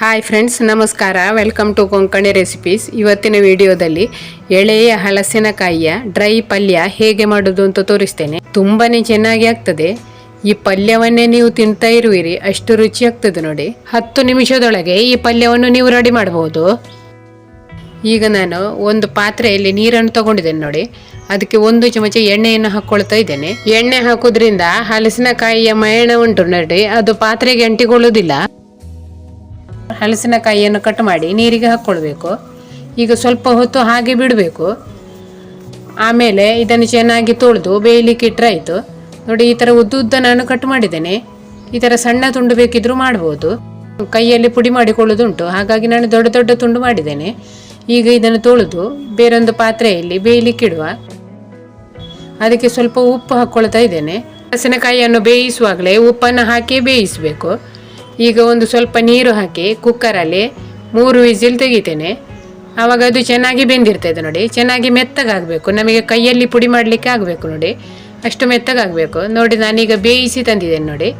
Hi friends ನಮಸ್ಕಾರ. Welcome to Konkani recipes ಇವತ್ತಿನ ವಿಡಿಯೋದಲ್ಲಿ ಎಳೆಯ ಹಲಸಿನಕಾಯಿಯ ಡ್ರೈ ಪಲ್ಯ ಹೇಗೆ ಮಾಡೋದು ಅಂತ ತೋರಿಸ್ತೇನೆ. ತುಂಬಾನೇ ಚೆನ್ನಾಗಿ ಆಗ್ತದೆ. ಈ ಪಲ್ಯವನ್ನೇ ನೀವು ತಿಂತಾ ಇರುವಿರಿ, ಅಷ್ಟು ರುಚಿ ಆಗ್ತದೆ ನೋಡಿ. ಹತ್ತು ನಿಮಿಷದೊಳಗೆ ಈ ಪಲ್ಯವನ್ನು ನೀವು ರೆಡಿ ಮಾಡಬಹುದು ಈಗ ನಾನು ಒಂದು ಪಾತ್ರೆಯಲ್ಲಿ ನೀರನ್ನು ತಗೊಂಡಿದ್ದೇನೆ ನೋಡಿ. ಅದಕ್ಕೆ ಒಂದು ಚಮಚ ಎಣ್ಣೆಯನ್ನು ಹಾಕ್ಕೊಳ್ತಾ ಇದ್ದೇನೆ. ಎಣ್ಣೆ ಹಾಕೋದ್ರಿಂದ ಹಲಸಿನಕಾಯಿಯ ಮಯಣ ಉಂಟು ನೋಡಿ. ಅದು ಪಾತ್ರೆಗೆ ಅಂಟಿಕೊಳ್ಳುವುದಿಲ್ಲ ಹಲಸಿನಕಾಯಿಯನ್ನು ಕಟ್ ಮಾಡಿ ನೀರಿಗೆ ಹಾಕ್ಕೊಳ್ಬೇಕು. ಈಗ ಸ್ವಲ್ಪ ಹೊತ್ತು ಹಾಗೆ ಬಿಡಬೇಕು. ಆಮೇಲೆ ಇದನ್ನು ಚೆನ್ನಾಗಿ ತೊಳೆದು ಬೇಯಲಿಕ್ಕೆ ಇಟ್ಟರಾಯಿತು ನೋಡಿ, ಈ ಥರ ಉದ್ದ ಉದ್ದ ನಾನು ಕಟ್ ಮಾಡಿದ್ದೇನೆ. ಈ ಥರ ಸಣ್ಣ ತುಂಡು ಬೇಕಿದ್ರೂ ಮಾಡ್ಬೋದು. ಕೈಯಲ್ಲಿ ಪುಡಿ ಮಾಡಿಕೊಳ್ಳೋದುಂಟು. ಹಾಗಾಗಿ ನಾನು ದೊಡ್ಡ ದೊಡ್ಡ ತುಂಡು ಮಾಡಿದ್ದೇನೆ. ಈಗ ಇದನ್ನು ತೊಳೆದು ಬೇರೊಂದು ಪಾತ್ರೆಯಲ್ಲಿ ಬೇಯಲಿಕ್ಕೆ ಇಡುವ. ಅದಕ್ಕೆ ಸ್ವಲ್ಪ ಉಪ್ಪು ಹಾಕ್ಕೊಳ್ತಾ ಇದ್ದೇನೆ. ಹಲಸಿನಕಾಯಿಯನ್ನು ಬೇಯಿಸುವಾಗಲೇ ಉಪ್ಪನ್ನು ಹಾಕಿ ಬೇಯಿಸಬೇಕು. ಈಗ ಒಂದು ಸ್ವಲ್ಪ ನೀರು ಹಾಕಿ ಕುಕ್ಕರಲ್ಲಿ ಮೂರು ವಿಸಿಲ್ ತೆಗಿತೇನೆ. ಆವಾಗ ಅದು ಚೆನ್ನಾಗಿ ಬೆಂದಿರ್ತದೆ ನೋಡಿ. ಚೆನ್ನಾಗಿ ಮೆತ್ತಗಾಗಬೇಕು. ನಮಗೆ ಕೈಯಲ್ಲಿ ಪುಡಿ ಮಾಡಲಿಕ್ಕೆ ಆಗಬೇಕು ನೋಡಿ. ಅಷ್ಟು ಮೆತ್ತಗಾಗಬೇಕು. ನೋಡಿ, ನಾನೀಗ ಬೇಯಿಸಿ ತಂದಿದ್ದೇನೆ ನೋಡಿ.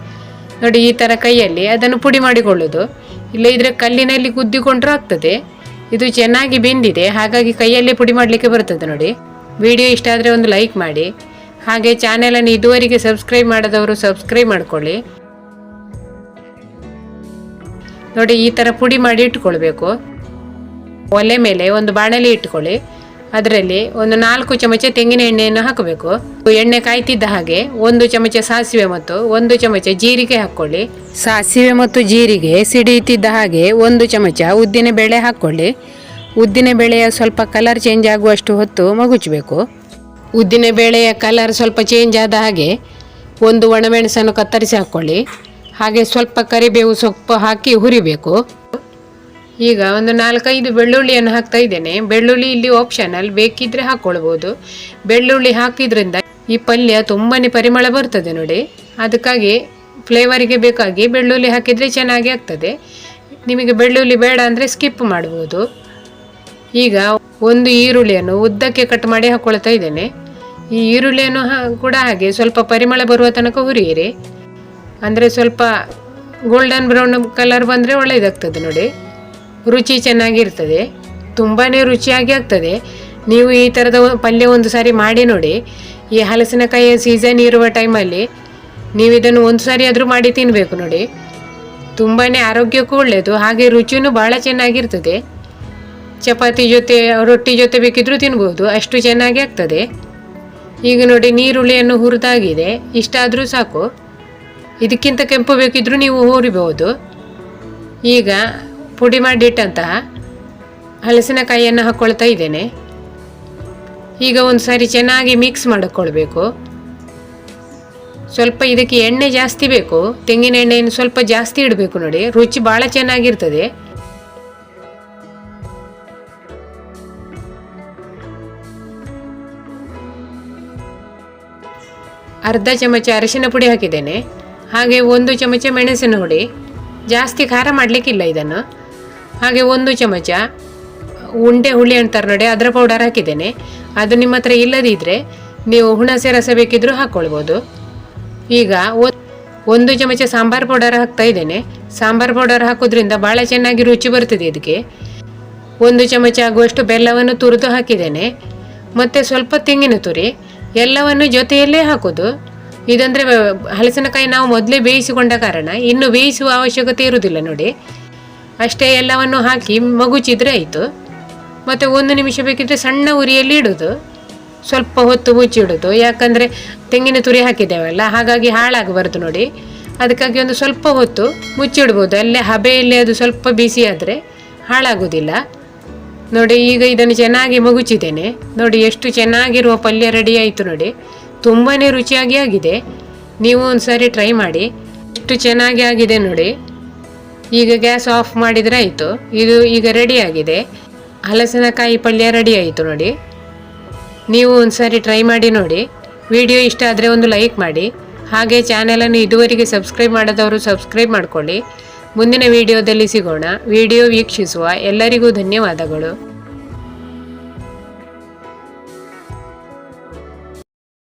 ನೋಡಿ, ಈ ಥರ ಕೈಯಲ್ಲಿ ಅದನ್ನು ಪುಡಿ ಮಾಡಿಕೊಳ್ಳೋದು. ಇಲ್ಲ ಇದ್ರೆ ಕಲ್ಲಿನಲ್ಲಿ ಕುದ್ದಿಕೊಂಡ್ರೂ ಆಗ್ತದೆ. ಇದು ಚೆನ್ನಾಗಿ ಬೆಂದಿದೆ. ಹಾಗಾಗಿ ಕೈಯಲ್ಲೇ ಪುಡಿ ಮಾಡಲಿಕ್ಕೆ ಬರ್ತದೆ ನೋಡಿ. ವಿಡಿಯೋ ಇಷ್ಟ ಆದರೆ ಒಂದು ಲೈಕ್ ಮಾಡಿ. ಹಾಗೆ ಚಾನೆಲನ್ನು ಇದುವರೆಗೆ ಸಬ್ಸ್ಕ್ರೈಬ್ ಮಾಡದವರು ಸಬ್ಸ್ಕ್ರೈಬ್ ಮಾಡ್ಕೊಳ್ಳಿ. ನೋಡಿ, ಈ ಥರ ಪುಡಿ ಮಾಡಿ ಇಟ್ಕೊಳ್ಬೇಕು. ಒಲೆ ಮೇಲೆ ಒಂದು ಬಾಣಲೆ ಇಟ್ಕೊಳ್ಳಿ. ಅದರಲ್ಲಿ ಒಂದು ನಾಲ್ಕು ಚಮಚ ತೆಂಗಿನ ಎಣ್ಣೆಯನ್ನು ಹಾಕಬೇಕು. ಎಣ್ಣೆ ಕಾಯ್ತಿದ್ದ ಹಾಗೆ ಒಂದು ಚಮಚ ಸಾಸಿವೆ ಮತ್ತು ಒಂದು ಚಮಚ ಜೀರಿಗೆ ಹಾಕ್ಕೊಳ್ಳಿ. ಸಾಸಿವೆ ಮತ್ತು ಜೀರಿಗೆ ಸಿಡಿಯುತ್ತಿದ್ದ ಹಾಗೆ ಒಂದು ಚಮಚ ಉದ್ದಿನ ಬೇಳೆ ಹಾಕ್ಕೊಳ್ಳಿ. ಉದ್ದಿನ ಬೇಳೆಯ ಸ್ವಲ್ಪ ಕಲರ್ ಚೇಂಜ್ ಆಗುವಷ್ಟು ಹೊತ್ತು ಮಗುಚಬೇಕು. ಉದ್ದಿನ ಬೇಳೆಯ ಕಲರ್ ಸ್ವಲ್ಪ ಚೇಂಜ್ ಆದ ಹಾಗೆ ಒಂದು ಒಣಮೆಣಸನ್ನು ಕತ್ತರಿಸಿ ಹಾಕ್ಕೊಳ್ಳಿ. ಹಾಗೆ ಸ್ವಲ್ಪ ಕರಿಬೇವು ಸೊಪ್ಪು ಹಾಕಿ ಹುರಿಬೇಕು. ಈಗ ಒಂದು ನಾಲ್ಕೈದು ಬೆಳ್ಳುಳ್ಳಿಯನ್ನು ಹಾಕ್ತಾ ಇದ್ದೇನೆ. ಬೆಳ್ಳುಳ್ಳಿ ಇಲ್ಲಿ ಆಪ್ಷನಲ್ ಬೇಕಿದ್ರೆ ಹಾಕ್ಕೊಳ್ಬೋದು ಬೆಳ್ಳುಳ್ಳಿ ಹಾಕಿದ್ರಿಂದ ಈ ಪಲ್ಯ ತುಂಬಾನೇ ಪರಿಮಳ ಬರ್ತದೆ ನೋಡಿ. ಅದಕ್ಕಾಗಿ ಫ್ಲೇವರಿಗೆ ಬೇಕಾಗಿ ಬೆಳ್ಳುಳ್ಳಿ ಹಾಕಿದರೆ ಚೆನ್ನಾಗಿ ಆಗ್ತದೆ. ನಿಮಗೆ ಬೆಳ್ಳುಳ್ಳಿ ಬೇಡ ಅಂದರೆ ಸ್ಕಿಪ್ ಮಾಡ್ಬೋದು. ಈಗ ಒಂದು ಈರುಳ್ಳಿಯನ್ನು ಉದ್ದಕ್ಕೆ ಕಟ್ ಮಾಡಿ ಹಾಕ್ಕೊಳ್ತಾ ಇದ್ದೇನೆ. ಈ ಈರುಳ್ಳಿಯನ್ನು ಕೂಡ ಹಾಗೆ ಸ್ವಲ್ಪ ಪರಿಮಳ ಬರುವ ತನಕ ಹುರಿಯಿರಿ. ಅಂದರೆ ಸ್ವಲ್ಪ ಗೋಲ್ಡನ್ ಬ್ರೌನ್ ಕಲರ್ ಬಂದರೆ ಒಳ್ಳೆಯದಾಗ್ತದೆ ನೋಡಿ. ರುಚಿ ಚೆನ್ನಾಗಿರ್ತದೆ. ತುಂಬಾ ರುಚಿಯಾಗಿ ಆಗ್ತದೆ. ನೀವು ಈ ಥರದ ಪಲ್ಯ ಒಂದು ಸಾರಿ ಮಾಡಿ ನೋಡಿ. ಈ ಹಲಸಿನಕಾಯಿಯ ಸೀಸನ್ ಇರುವ ಟೈಮಲ್ಲಿ ನೀವು ಇದನ್ನು ಒಂದು ಸಾರಿ ಆದರೂ ಮಾಡಿ ತಿನ್ನಬೇಕು ನೋಡಿ. ತುಂಬಾ ಆರೋಗ್ಯಕ್ಕೂ ಒಳ್ಳೆಯದು ಹಾಗೆ ರುಚಿಯೂ ಭಾಳ ಚೆನ್ನಾಗಿರ್ತದೆ. ಚಪಾತಿ ಜೊತೆ, ರೊಟ್ಟಿ ಜೊತೆ ಬೇಕಿದ್ರೂ ತಿನ್ಬೋದು. ಅಷ್ಟು ಚೆನ್ನಾಗಿ ಆಗ್ತದೆ. ಈಗ ನೋಡಿ, ನೀರುಳ್ಳಿಯನ್ನು ಹುರಿದಾಗಿದೆ. ಇಷ್ಟಾದರೂ ಸಾಕು. ಇದಕ್ಕಿಂತ ಕೆಂಪು ಬೇಕಿದ್ರೂ ನೀವು ಹುರಿಬಹುದು ಈಗ ಪುಡಿ ಮಾಡಿಟ್ಟಂತಹ ಹಲಸಿನಕಾಯಿಯನ್ನು ಹಾಕ್ಕೊಳ್ತಾ ಇದ್ದೇನೆ. ಈಗ ಒಂದು ಸಾರಿ ಚೆನ್ನಾಗಿ ಮಿಕ್ಸ್ ಮಾಡಿಕೊಳ್ಬೇಕು. ಸ್ವಲ್ಪ ಇದಕ್ಕೆ ಎಣ್ಣೆ ಜಾಸ್ತಿ ಬೇಕು. ತೆಂಗಿನ ಎಣ್ಣೆಯನ್ನು ಸ್ವಲ್ಪ ಜಾಸ್ತಿ ಇಡಬೇಕು ನೋಡಿ. ರುಚಿ ಭಾಳ ಚೆನ್ನಾಗಿರ್ತದೆ. ಅರ್ಧ ಚಮಚ ಅರಿಶಿನ ಪುಡಿ ಹಾಕಿದ್ದೇನೆ. ಹಾಗೆ ಒಂದು ಚಮಚ ಮೆಣಸಿನ ಹುಡಿ ಜಾಸ್ತಿ ಖಾರ ಮಾಡಲಿಕ್ಕಿಲ್ಲ ಇದನ್ನು. ಹಾಗೆ ಒಂದು ಚಮಚ ಉಂಡೆ ಹುಳಿ ಅಂತಾರೆ ನೋಡಿ, ಅದರ ಪೌಡರ್ ಹಾಕಿದ್ದೇನೆ. ಅದು ನಿಮ್ಮ ಹತ್ರ ಇಲ್ಲದಿದ್ದರೆ ನೀವು ಹುಣಸೆ ರಸ ಬೇಕಿದ್ದರೂ ಹಾಕ್ಕೊಳ್ಬೋದು ಈಗ ಒಂದು ಚಮಚ ಸಾಂಬಾರು ಪೌಡರ್ ಹಾಕ್ತಾ ಇದ್ದೇನೆ. ಸಾಂಬಾರು ಪೌಡರ್ ಹಾಕೋದ್ರಿಂದ ಭಾಳ ಚೆನ್ನಾಗಿ ರುಚಿ ಬರ್ತದೆ ಇದಕ್ಕೆ ಒಂದು ಚಮಚ ಆಗುವಷ್ಟು ಬೆಲ್ಲವನ್ನು ತುರಿದು ಹಾಕಿದ್ದೇನೆ. ಮತ್ತು ಸ್ವಲ್ಪ ತೆಂಗಿನ ತುರಿ, ಎಲ್ಲವನ್ನು ಜೊತೆಯಲ್ಲೇ ಹಾಕೋದು. ಇದಂದರೆ ಹಲಸಿನಕಾಯಿ ನಾವು ಮೊದಲೇ ಬೇಯಿಸಿಕೊಂಡ ಕಾರಣ, ಇನ್ನು ಬೇಯಿಸುವ ಅವಶ್ಯಕತೆ ಇರುವುದಿಲ್ಲ ನೋಡಿ. ಅಷ್ಟೇ ಎಲ್ಲವನ್ನು ಹಾಕಿ ಮಗುಚಿದ್ರೆ ಆಯಿತು. ಮತ್ತು ಒಂದು ನಿಮಿಷ ಬೇಕಿದ್ರೆ ಸಣ್ಣ ಉರಿಯಲ್ಲಿ ಇಡೋದು. ಸ್ವಲ್ಪ ಹೊತ್ತು ಮುಚ್ಚಿಡೋದು ಯಾಕಂದರೆ ತೆಂಗಿನ ತುರಿ ಹಾಕಿದ್ದೇವಲ್ಲ, ಹಾಗಾಗಿ ಹಾಳಾಗಬಾರ್ದು ನೋಡಿ. ಅದಕ್ಕಾಗಿ ಒಂದು ಸ್ವಲ್ಪ ಹೊತ್ತು ಮುಚ್ಚಿಡ್ಬೋದು ಅಲ್ಲೇ ಹಬೆಯಲ್ಲಿ ಅದು ಸ್ವಲ್ಪ ಬಿಸಿ ಆದರೆ ಹಾಳಾಗೋದಿಲ್ಲ. ನೋಡಿ, ಈಗ ಇದನ್ನು ಚೆನ್ನಾಗಿ ಮಗುಚಿದ್ದೇನೆ. ನೋಡಿ, ಎಷ್ಟು ಚೆನ್ನಾಗಿರುವ ಪಲ್ಯ ರೆಡಿ ಆಯಿತು ನೋಡಿ. ತುಂಬಾ ರುಚಿಯಾಗಿ ಆಗಿದೆ. ನೀವು ಒಂದು ಸಾರಿ ಟ್ರೈ ಮಾಡಿ. ಎಷ್ಟು ಚೆನ್ನಾಗಿ ಆಗಿದೆ ನೋಡಿ. ಈಗ ಗ್ಯಾಸ್ ಆಫ್ ಮಾಡಿದರೆ ಆಯಿತು. ಇದು ಈಗ ರೆಡಿ ಆಗಿದೆ. ಹಲಸಿನಕಾಯಿ ಪಲ್ಯ ರೆಡಿ ಆಯಿತು ನೋಡಿ. ನೀವು ಒಂದು ಸಾರಿ ಟ್ರೈ ಮಾಡಿ ನೋಡಿ. ವಿಡಿಯೋ ಇಷ್ಟ ಆದರೆ ಒಂದು ಲೈಕ್ ಮಾಡಿ. ಹಾಗೆ ಚಾನೆಲನ್ನು ಇದುವರೆಗೆ ಸಬ್ಸ್ಕ್ರೈಬ್ ಮಾಡದವರು ಸಬ್ಸ್ಕ್ರೈಬ್ ಮಾಡ್ಕೊಳ್ಳಿ. ಮುಂದಿನ ವಿಡಿಯೋದಲ್ಲಿ ಸಿಗೋಣ. ವಿಡಿಯೋ ವೀಕ್ಷಿಸುವ ಎಲ್ಲರಿಗೂ ಧನ್ಯವಾದಗಳು.